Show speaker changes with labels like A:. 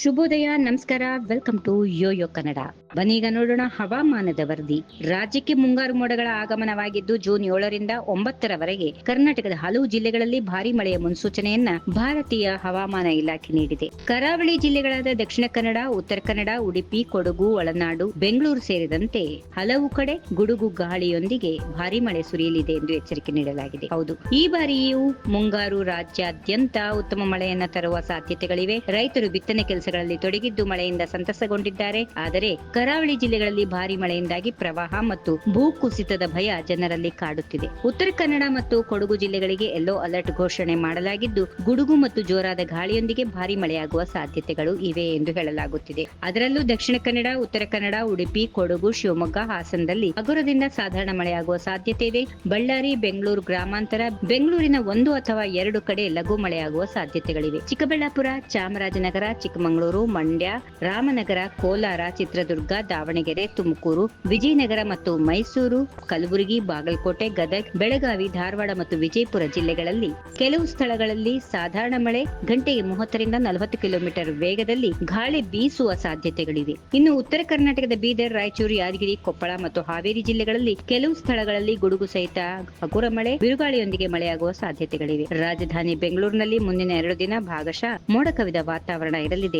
A: ಶುಭೋದಯ, ನಮಸ್ಕಾರ. Welcome to YoYo Kannada ಬನ್ನೀಗ ನೋಡೋಣ ಹವಾಮಾನದ ವರದಿ. ರಾಜ್ಯಕ್ಕೆ ಮುಂಗಾರು ಮೋಡಗಳ ಆಗಮನವಾಗಿದ್ದು ಜೂನ್ ಏಳರಿಂದ ಒಂಬತ್ತರವರೆಗೆ ಕರ್ನಾಟಕದ ಹಲವು ಜಿಲ್ಲೆಗಳಲ್ಲಿ ಭಾರಿ ಮಳೆಯ ಮುನ್ಸೂಚನೆಯನ್ನ ಭಾರತೀಯ ಹವಾಮಾನ ಇಲಾಖೆ ನೀಡಿದೆ. ಕರಾವಳಿ ಜಿಲ್ಲೆಗಳಾದ ದಕ್ಷಿಣ ಕನ್ನಡ, ಉತ್ತರ ಕನ್ನಡ, ಉಡುಪಿ, ಕೊಡಗು, ಒಳನಾಡು, ಬೆಂಗಳೂರು ಸೇರಿದಂತೆ ಹಲವು ಕಡೆ ಗುಡುಗು ಗಾಳಿಯೊಂದಿಗೆ ಭಾರಿ ಮಳೆ ಸುರಿಯಲಿದೆ ಎಂದು ಎಚ್ಚರಿಕೆ ನೀಡಲಾಗಿದೆ. ಹೌದು, ಈ ಬಾರಿಯೂ ಮುಂಗಾರು ರಾಜ್ಯಾದ್ಯಂತ ಉತ್ತಮ ಮಳೆಯನ್ನ ತರುವ ಸಾಧ್ಯತೆಗಳಿವೆ. ರೈತರು ಬಿತ್ತನೆ ಕೆಲಸಗಳಲ್ಲಿ ತೊಡಗಿದ್ದು ಮಳೆಯಿಂದ ಸಂತಸಗೊಂಡಿದ್ದಾರೆ. ಆದರೆ ಕರಾವಳಿ ಜಿಲ್ಲೆಗಳಲ್ಲಿ ಭಾರಿ ಮಳೆಯಿಂದಾಗಿ ಪ್ರವಾಹ ಮತ್ತು ಭೂ ಕುಸಿತದ ಭಯ ಜನರಲ್ಲಿ ಕಾಡುತ್ತಿದೆ. ಉತ್ತರ ಕನ್ನಡ ಮತ್ತು ಕೊಡಗು ಜಿಲ್ಲೆಗಳಿಗೆ ಯೆಲ್ಲೋ ಅಲರ್ಟ್ ಘೋಷಣೆ ಮಾಡಲಾಗಿದ್ದು, ಗುಡುಗು ಮತ್ತು ಜೋರಾದ ಗಾಳಿಯೊಂದಿಗೆ ಭಾರಿ ಮಳೆಯಾಗುವ ಸಾಧ್ಯತೆಗಳು ಇವೆ ಎಂದು ಹೇಳಲಾಗುತ್ತಿದೆ. ಅದರಲ್ಲೂ ದಕ್ಷಿಣ ಕನ್ನಡ, ಉತ್ತರ ಕನ್ನಡ, ಉಡುಪಿ, ಕೊಡಗು, ಶಿವಮೊಗ್ಗ, ಹಾಸನದಲ್ಲಿ ಹಗುರದಿಂದ ಸಾಧಾರಣ ಮಳೆಯಾಗುವ ಸಾಧ್ಯತೆ ಇದೆ. ಬಳ್ಳಾರಿ, ಬೆಂಗಳೂರು ಗ್ರಾಮಾಂತರ, ಬೆಂಗಳೂರಿನ ಒಂದು ಅಥವಾ ಎರಡು ಕಡೆ ಲಘು ಮಳೆಯಾಗುವ ಸಾಧ್ಯತೆಗಳಿವೆ. ಚಿಕ್ಕಬಳ್ಳಾಪುರ, ಚಾಮರಾಜನಗರ, ಚಿಕ್ಕಮಗಳೂರು ಮಂಡ್ಯ, ರಾಮನಗರ, ಕೋಲಾರ, ಚಿತ್ರದುರ್ಗ, ದಾವಣಗೆರೆ, ತುಮಕೂರು, ವಿಜಯನಗರ ಮತ್ತು ಮೈಸೂರು, ಕಲಬುರಗಿ, ಬಾಗಲಕೋಟೆ, ಗದಗ್, ಬೆಳಗಾವಿ, ಧಾರವಾಡ ಮತ್ತು ವಿಜಯಪುರ ಜಿಲ್ಲೆಗಳಲ್ಲಿ ಕೆಲವು ಸ್ಥಳಗಳಲ್ಲಿ ಸಾಧಾರಣ ಮಳೆ, ಗಂಟೆಗೆ ಮೂವತ್ತರಿಂದ ನಲವತ್ತು ಕಿಲೋಮೀಟರ್ ವೇಗದಲ್ಲಿ ಗಾಳಿ ಬೀಸುವ ಸಾಧ್ಯತೆಗಳಿವೆ. ಇನ್ನು ಉತ್ತರ ಕರ್ನಾಟಕದ ಬೀದರ್, ರಾಯಚೂರು, ಯಾದಗಿರಿ, ಕೊಪ್ಪಳ ಮತ್ತು ಹಾವೇರಿ ಜಿಲ್ಲೆಗಳಲ್ಲಿ ಕೆಲವು ಸ್ಥಳಗಳಲ್ಲಿ ಗುಡುಗು ಸಹಿತ ಹಗುರ ಮಳೆ, ಬಿರುಗಾಳಿಯೊಂದಿಗೆ ಮಳೆಯಾಗುವ ಸಾಧ್ಯತೆಗಳಿವೆ. ರಾಜಧಾನಿ ಬೆಂಗಳೂರಿನಲ್ಲಿ ಮುಂದಿನ ಎರಡು ದಿನ ಭಾಗಶಃ ಮೋಡ ಕವಿದ ವಾತಾವರಣ ಇರಲಿದೆ.